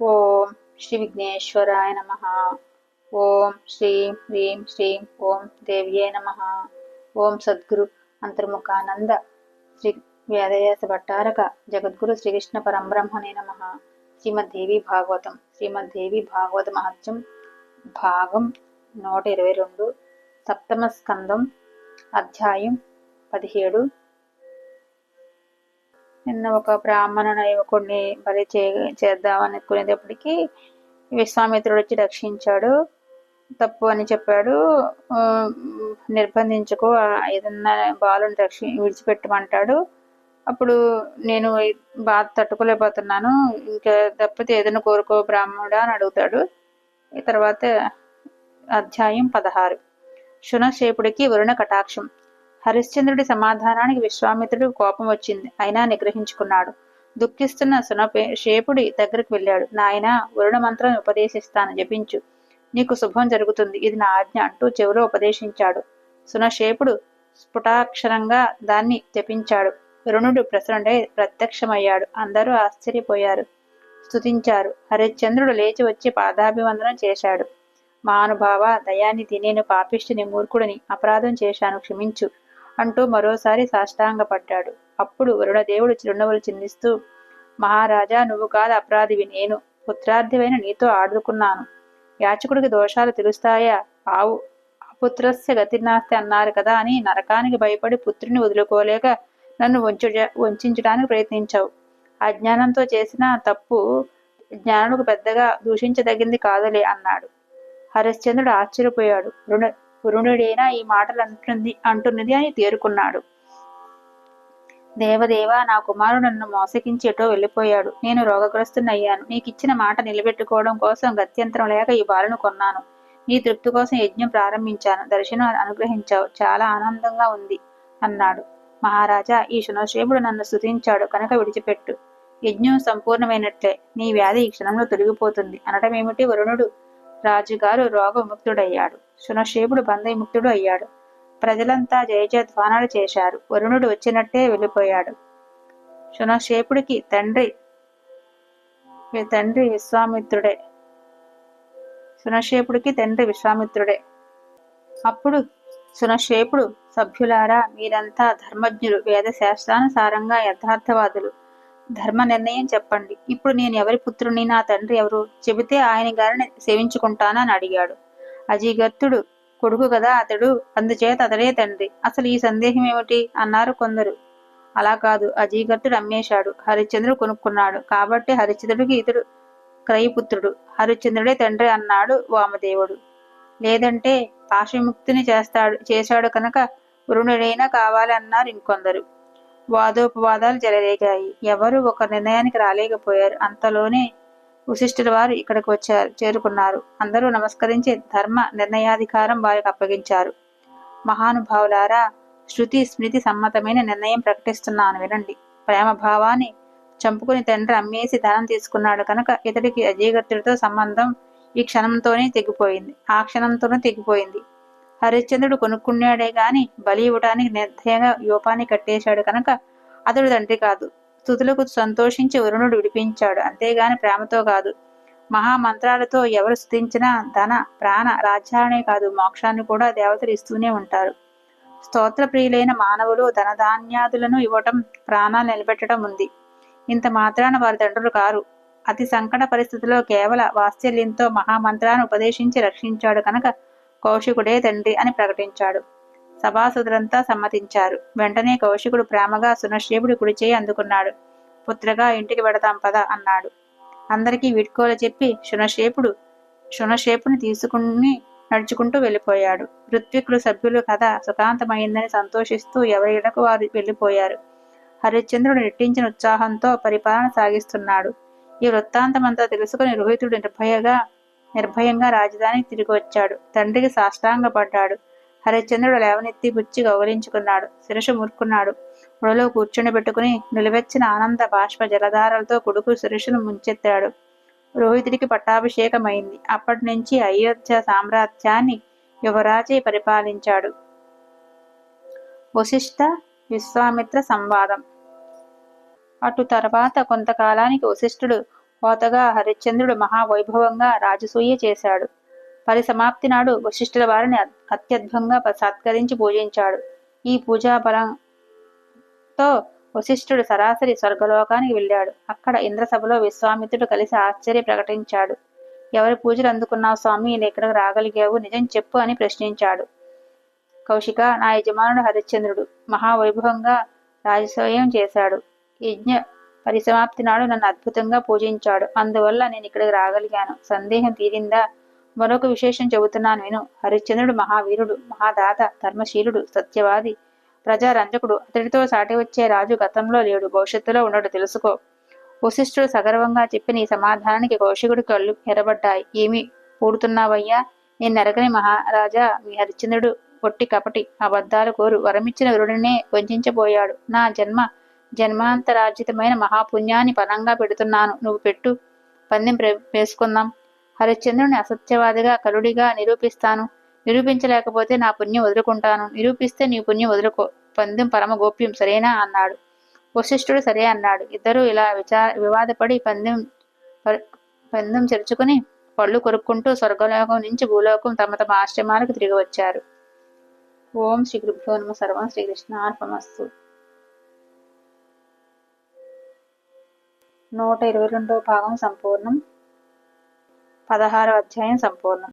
ఓం శ్రీ విఘ్నేశ్వరాయ నమ. ఓం శ్రీం హ్రీం శ్రీం ఓం దేవ్యే నమ. ఓం సద్గురు అంతర్ముఖానంద శ్రీ వేదవ్యాస భట్టారక జగద్గురు శ్రీకృష్ణ పరంబ్రహ్మణే నమ. శ్రీమద్దేవి భాగవతం శ్రీమద్దేవి భాగవత మహత్యం భాగం నూట ఇరవై రెండు సప్తమ స్కందం అధ్యాయం పదిహేడు నిన్న ఒక బ్రాహ్మణుని యువకుడిని బలి చే చేద్దామనుకునేటప్పటికీ విశ్వామిత్రుడు వచ్చి రక్షించాడు. తప్పు అని చెప్పాడు. నిర్బంధించుకో ఏదన్నా బాలుని రక్షి విడిచిపెట్టమంటాడు. అప్పుడు నేను బాధ తట్టుకోలేకపోతున్నాను. ఇంకా తప్పితే ఏదైనా కోరుకో బ్రాహ్మణుడా అని అడుగుతాడు. తర్వాత అధ్యాయం పదహారు. శునశేపుడికి వరుణ కటాక్షం. హరిశ్చంద్రుడి సమాధానానికి విశ్వామిత్రుడు కోపం వచ్చింది. అయినా నిగ్రహించుకున్నాడు. దుఃఖిస్తున్న సునపే శేపుడి దగ్గరికి వెళ్ళాడు. నాయన వరుణ మంత్రం ఉపదేశిస్తాను. జపించు. నీకు శుభం జరుగుతుంది. ఇది నా ఆజ్ఞ అంటూ చెవిలో ఉపదేశించాడు. సునశేపుడు స్ఫుటాక్షరంగా దాన్ని జపించాడు. వరుణుడు ప్రసన్నుడై ప్రత్యక్షమయ్యాడు. అందరూ ఆశ్చర్యపోయారు. స్తుతించారు. హరిశ్చంద్రుడు లేచి వచ్చి పాదాభివందనం చేశాడు. మహానుభావ దయానిధి నేను పాపిష్టిని మూర్ఖుడిని అపరాధం చేశాను. క్షమించు. అంటూ మరోసారి సాష్టాంగపడ్డాడు. అప్పుడు వరుణదేవుడు చిరునవ్వులు చిందిస్తూ మహారాజా నువ్వు కాదు అపరాధివి నేను పుత్రార్థివైన నీతో ఆడుకున్నాను. యాచకుడికి దోషాలు తెలుస్తాయా? ఆవు అపుత్రస్య గతిర్నాస్తి అన్నారు కదా అని నరకానికి భయపడి పుత్రుని వదులుకోలేక నన్ను వంచు వంచడానికి ప్రయత్నించావు. అజ్ఞానంతో చేసిన తప్పు జ్ఞానుడికి పెద్దగా దూషించదగింది కాదులే అన్నాడు. హరిశ్చంద్రుడు ఆశ్చర్యపోయాడు. రుణ వరుణుడేనా ఈ మాటలు అంటుంది అంటున్నది అని తేరుకున్నాడు. దేవదేవ నా కుమారుడు నన్ను మోసగించి ఎటో వెళ్ళిపోయాడు. నేను రోగగ్రస్తున్నయ్యాను నీకు ఇచ్చిన మాట నిలబెట్టుకోవడం కోసం గత్యంతరం లేక ఈ బాలను కొన్నాను. నీ తృప్తి కోసం యజ్ఞం ప్రారంభించాను. దర్శనం అనుగ్రహించావు. చాలా ఆనందంగా ఉంది అన్నాడు. మహారాజా ఈ శునశేపుడు నన్ను స్థుతించాడు కనుక విడిచిపెట్టు. యజ్ఞం సంపూర్ణమైనట్లే నీ వ్యాధి ఈ క్షణంలో తొలగిపోతుంది. అనటమేమిటి వరుణుడు? రాజుగారు రోగముక్తుడయ్యాడు. విముక్తుడయ్యాడు శునశేపుడు అయ్యాడు. ప్రజలంతా జయజయధ్వానాలు చేశారు. వరుణుడు వచ్చినట్టే వెళ్ళిపోయాడు. శునశేపుడికి తండ్రి తండ్రి విశ్వామిత్రుడే. శునశేపుడికి తండ్రి విశ్వామిత్రుడే. అప్పుడు శునశేపుడు సభ్యులారా మీరంతా ధర్మజ్ఞులు వేద శాస్త్రానుసారంగా యథార్థవాదులు. ధర్మ నిర్ణయం చెప్పండి. ఇప్పుడు నేను ఎవరి పుత్రుని నా తండ్రి ఎవరు చెబితే ఆయన గారిని సేవించుకుంటానా అని అడిగాడు. అజీగర్తుడు కొడుకు కదా అతడు అందుచేత అతడే తండ్రి. అసలు ఈ సందేహం ఏమిటి? అన్నారు కొందరు. అలా కాదు అజీగర్తుడు అమ్మేశాడు. హరిశ్చంద్రుడు కొనుక్కున్నాడు. కాబట్టి హరిశ్చంద్రుడికి ఇతడు క్రయపుత్రుడు. హరిశ్చంద్రుడే తండ్రి అన్నాడు వామదేవుడు. లేదంటే పాశవిముక్తిని చేస్తాడు చేశాడు కనుక వరుణుడైనా కావాలి అన్నారు ఇంకొందరు. వాదోపవాదాలు జరగాయి ఎవరు ఒక నిర్ణయానికి రాలేకపోయారు. అంతలోనే వశిష్ఠుల వారు ఇక్కడికి వచ్చారు చేరుకున్నారు. అందరూ నమస్కరించి ధర్మ నిర్ణయాధికారం వారికి అప్పగించారు. మహానుభావులారా శృతి స్మృతి సమ్మతమైన నిర్ణయం ప్రకటిస్తున్నాను వినండి. ప్రేమ భావాన్ని చంపుకుని తండ్రి అమ్మేసి ధనం తీసుకున్నాడు కనుక ఇతడికి అజయగత్తుడితో సంబంధం ఈ క్షణంతోనే తెగిపోయింది. ఆ క్షణంతోనే తెగిపోయింది. హరిశ్చంద్రుడు కొనుక్కున్నాడే గాని బలి ఇవ్వటానికి నిర్ధయంగా యూపాన్ని కట్టేశాడు కనుక అతడు తండ్రి కాదు. స్థుతులకు సంతోషించి వరుణుడు విడిపించాడు. అంతేగాని ప్రేమతో కాదు. మహామంత్రాలతో ఎవరు స్థుతించినా ధన ప్రాణ రాజ్యాలనే కాదు మోక్షాన్ని కూడా దేవతలు ఇస్తూనే ఉంటారు. స్తోత్ర ప్రియులైన మానవులు ధనధాన్యాదులను ఇవ్వటం ప్రాణాలు నిలబెట్టడం ఉంది. ఇంత మాత్రాన వారి తండ్రులు కారు. అతి సంకట పరిస్థితిలో కేవల వాత్సల్యంతో మహామంత్రాన్ని ఉపదేశించి రక్షించాడు కనుక కౌశికుడే తండ్రి అని ప్రకటించాడు. సభాసుదులంతా సమ్మతించారు. వెంటనే కౌశికుడు ప్రేమగా సునశ్రీవుడి కుడి చేయి అందుకున్నాడు. పుత్రగా ఇంటికి వెడతాం పద అన్నాడు. అందరికీ వీడ్కోలు చెప్పి శునశేపుడు శునశేపుని తీసుకుని నడుచుకుంటూ వెళ్ళిపోయాడు. ఋత్వికులు సభ్యులు కథ సుఖాంతమైందని సంతోషిస్తూ ఎవరి వారు వెళ్ళిపోయారు. హరిశ్చంద్రుడు నెట్టించిన ఉత్సాహంతో పరిపాలన సాగిస్తున్నాడు. ఈ వృత్తాంతమంతా తెలుసుకుని రోహితుడు నిర్భయగా నిర్భయంగా రాజధానికి తిరిగి వచ్చాడు తండ్రికి సాష్టాంగపడ్డాడు. హరిశ్చంద్రుడు లేవనెత్తి బుచ్చి గౌరవించుకున్నాడు. శిరసు మురుక్కున్నాడు. ఒడలో కూర్చుని పెట్టుకుని నిలువెచ్చిన ఆనంద బాష్ప జలధారలతో కొడుకు శిరసును ముంచెత్తాడు. రోహితుడికి పట్టాభిషేకమైంది. అప్పటి నుంచి అయోధ్య సామ్రాజ్యాన్ని యువరాజే పరిపాలించాడు. వశిష్ఠ విశ్వామిత్ర సంవాదం. అటు తర్వాత కొంతకాలానికి వశిష్ఠుడు కోతగా హరిశ్చంద్రుడు మహావైభవంగా రాజసూయ చేశాడు. పరిసమాప్తి నాడు వశిష్ఠుల వారిని అత్యద్భుతంగా సత్కరించి పూజించాడు. ఈ పూజా బలంతో వశిష్ఠుడు సరాసరి స్వర్గలోకానికి వెళ్ళాడు. అక్కడ ఇంద్రసభలో విశ్వామిత్రుడు కలిసి ఆశ్చర్య ప్రకటించాడు. ఎవరి పూజలు అందుకున్నావు స్వామి? నేను ఎక్కడికి రాగలిగావు. నిజం చెప్పు అని ప్రశ్నించాడు. కౌశిక నా యజమానుడు హరిశ్చంద్రుడు మహావైభవంగా రాజసూయం చేశాడు. యజ్ఞ పరిసమాప్తి నాడు నన్ను అద్భుతంగా పూజించాడు. అందువల్ల నేను ఇక్కడికి రాగలిగాను. సందేహం తీరిందా? మరొక విశేషం చెబుతున్నాను విను. హరిశ్చంద్రుడు మహావీరుడు మహాదాత ధర్మశీలుడు సత్యవాది ప్రజారంజకుడు. అతడితో సాటి వచ్చే రాజు గతంలో లేడు భవిష్యత్తులో ఉండడు. తెలుసుకో. వశిష్ఠుడు సగర్వంగా చెప్పిన ఈ సమాధానానికి కౌశికుడి కళ్ళు ఎరబడ్డాయి ఏమి? పూడుతున్నావయ్యా నేను నరకని మహారాజా. మీ హరిశ్చంద్రుడు పొట్టి కపటి అబద్ధాలు కోరు. వరమిచ్చిన వరుడినే వంచబోయాడు. నా జన్మ జన్మాంతరార్జితమైన మహాపుణ్యాన్ని పనంగా పెడుతున్నాను. నువ్వు పెట్టు. పందెం వేసుకుందాం. హరిశ్చంద్రుని అసత్యవాదిగా కరుడిగా నిరూపిస్తాను. నిరూపించలేకపోతే నా పుణ్యం వదులుకుంటాను. నిరూపిస్తే నీ పుణ్యం వదులుకో. పందెం పరమ గోప్యం సరేనా? అన్నాడు. వశిష్ఠుడు సరే అన్నాడు. ఇద్దరు ఇలా విచార వివాదపడి పందెం పందెం చెరుచుకుని పళ్ళు కొరుక్కుంటూ స్వర్గలోకం నుంచి భూలోకం తమ తమ ఆశ్రమాలకు తిరిగి వచ్చారు. ఓం శ్రీ గురుభ్యో నమ. సర్వం శ్రీకృష్ణార్పమస్తు నూట ఇరవై రెండవ భాగం సంపూర్ణం. పదహారవ అధ్యాయం సంపూర్ణం.